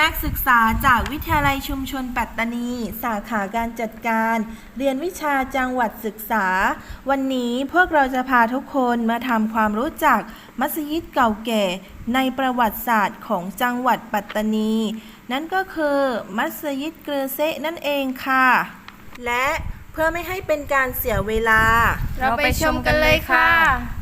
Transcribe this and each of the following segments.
นักศึกษาจากวิทยาลัยชุมชนปัตตานี สาขาการจัดการ เรียนวิชาจังหวัดศึกษา วันนี้พวกเราจะพาทุกคนมาทำความรู้จักมัสยิดเก่าแก่ในประวัติศาสตร์ของจังหวัดปัตตานี นั่นก็คือมัสยิดเกรเซนั่นเองค่ะ และเพื่อไม่ให้เป็นการเสียเวลา เราไปชมกันเลยค่ะ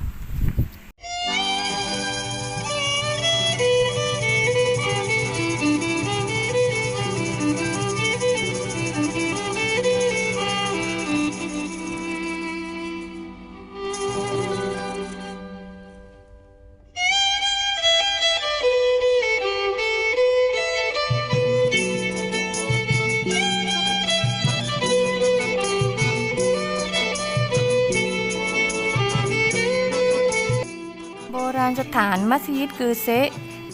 สถานมัสยิดกือเซะ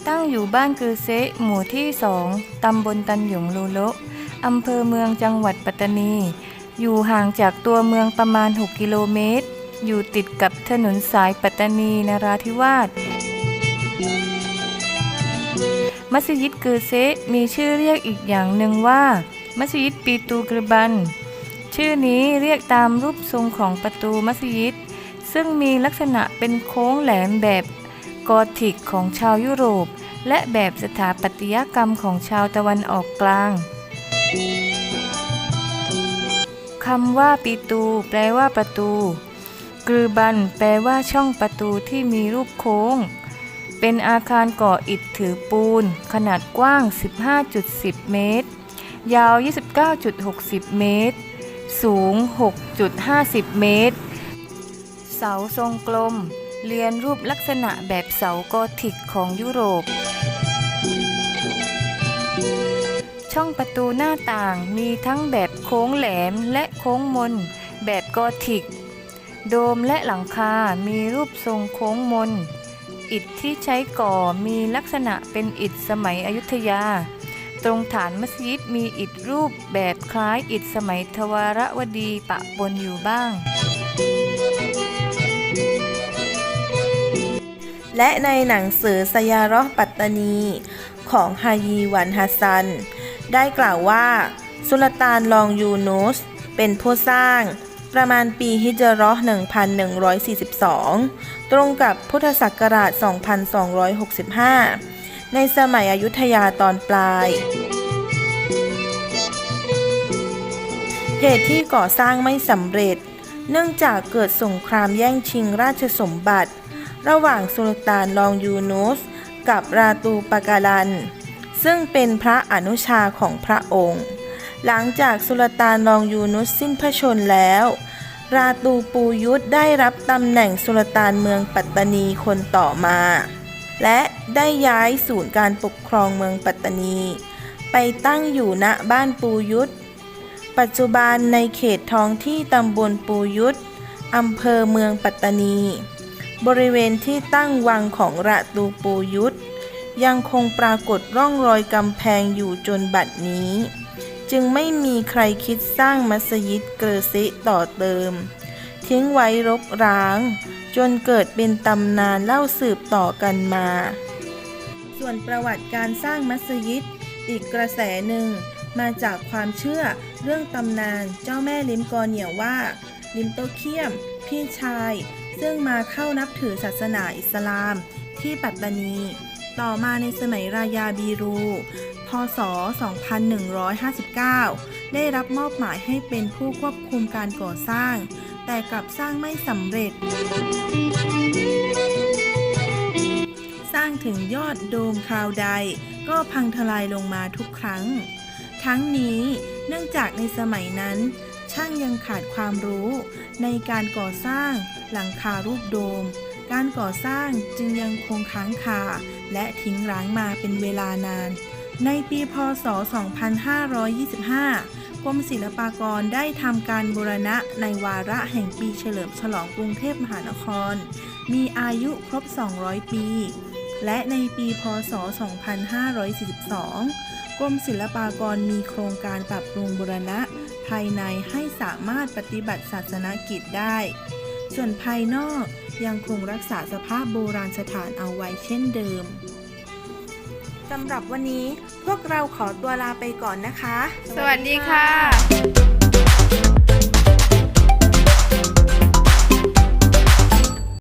ตั้งอยู่บ้านกือเซะหมู่ที่สองตำบลตันหยงลูโลอำเภอเมืองจังหวัดปัตตานี อยู่ห่างจากตัวเมืองประมาณ 6 กิโลเมตร อยู่ติดกับถนนสายปัตตานีนราธิวาส มัสยิดกือเซะมีชื่อเรียกอีกอย่างหนึ่งว่า มัสยิดปีตูกรบัน ชื่อนี้เรียกตามรูปทรงของประตูมัสยิด ซึ่งมีลักษณะเป็นโค้งแหลมแบบ กอธิกของชาวยุโรป และแบบสถาปัตยกรรมของชาวตะวันออกกลางคำว่าปีตู แปลว่าประตูกรือบัน แปลว่าช่องประตูที่มีรูปโค้ง เป็นอาคารก่ออิฐถือปูน ขนาดกว้าง 15.10 เมตร ยาว 29.60 เมตร สูง 6.50 เมตร เสาทรงกลม เรียนรูปลักษณะแบบเสาโกธิกของยุโรป ช่องประตูหน้าต่างมีทั้งแบบโค้งแหลมและโค้งมน แบบโกธิก โดมและหลังคา มีรูปทรงโค้งมน อิฐที่ใช้ก่อมีลักษณะเป็นอิฐสมัยอยุธยา ตรงฐานมัสยิดมีอิฐรูปแบบคล้ายอิฐสมัยทวารวดีปะปนอยู่บ้าง และในหนังสือสยารอปัตตานี ของฮายีวันฮัสซัน ได้กล่าวว่า สุลต่านลองยูนุสเป็นผู้สร้างประมาณปีฮิจราะห์1142 ตรงกับพุทธศักราช 2265 ในสมัยอยุธยาตอนปลาย เหตุที่ก่อสร้างไม่สำเร็จ เนื่องจากเกิดสงครามแย่งชิงราชสมบัติ ระหว่างสุลต่านลองยูนุสกับราตูปากาลัน ซึ่งเป็นพระอนุชาของพระองค์ หลังจากสุลต่านลองยูนุสสิ้นพระชนแล้ว ราตูปูยุทธได้รับตำแหน่งสุลต่านเมืองปัตตานีคนต่อมา และได้ย้ายศูนย์การปกครองเมืองปัตตานี ไปตั้งอยู่ณบ้านปูยุทธปัจจุบันในเขตท้องที่ตำบลปูยุทธอำเภอเมืองปัตตานี บริเวณที่ตั้งวังของระตูปูยุทธยังคงปรากฏร่องรอยกำแพงอยู่จนบัดนี้ จึงไม่มีใครคิดสร้างมัสยิดเกรเซะต่อเติม ทิ้งไว้รกร้าง จนเกิดเป็นตำนานเล่าสืบต่อกันมา ส่วนประวัติการสร้างมัสยิด อีกกระแสหนึ่ง มาจากความเชื่อเรื่องตำนานเจ้าแม่ลิมกอเหนียวว่า ลิมโตเคียม พี่ชาย ซึ่งมาเข้านับถือศาสนาอิสลามที่ปัตตานี ต่อมาในสมัยรายาบีรู พศ 2159 ได้รับมอบหมายให้เป็นผู้ควบคุมการก่อสร้าง แต่กลับสร้างไม่สำเร็จ สร้างถึงยอดโดมคราวใด ก็พังทลายลงมาทุกครั้ง ทั้งนี้เนื่องจากในสมัยนั้น ช่างยังขาดความรู้ ในการก่อสร้างหลังคารูปโดม การก่อสร้างจึงยังคงค้างคาและทิ้งร้างมาเป็นเวลานาน ในปีพศ 2525กรมศิลปากรได้ทำการบูรณะในวาระแห่งปีเฉลิมฉลองกรุงเทพมหานคร มีอายุครบ 200 ปี และในปี พศ 2542 กรมศิลปากรมีโครงการปรับปรุงบูรณะ ภายในให้สามารถปฏิบัติศาสนกิจได้ ส่วนภายนอกยังคงรักษาสภาพโบราณสถานเอาไว้เช่นเดิมสำหรับวันนี้พวกเราขอตัวลาไปก่อนนะคะ สวัสดีค่ะ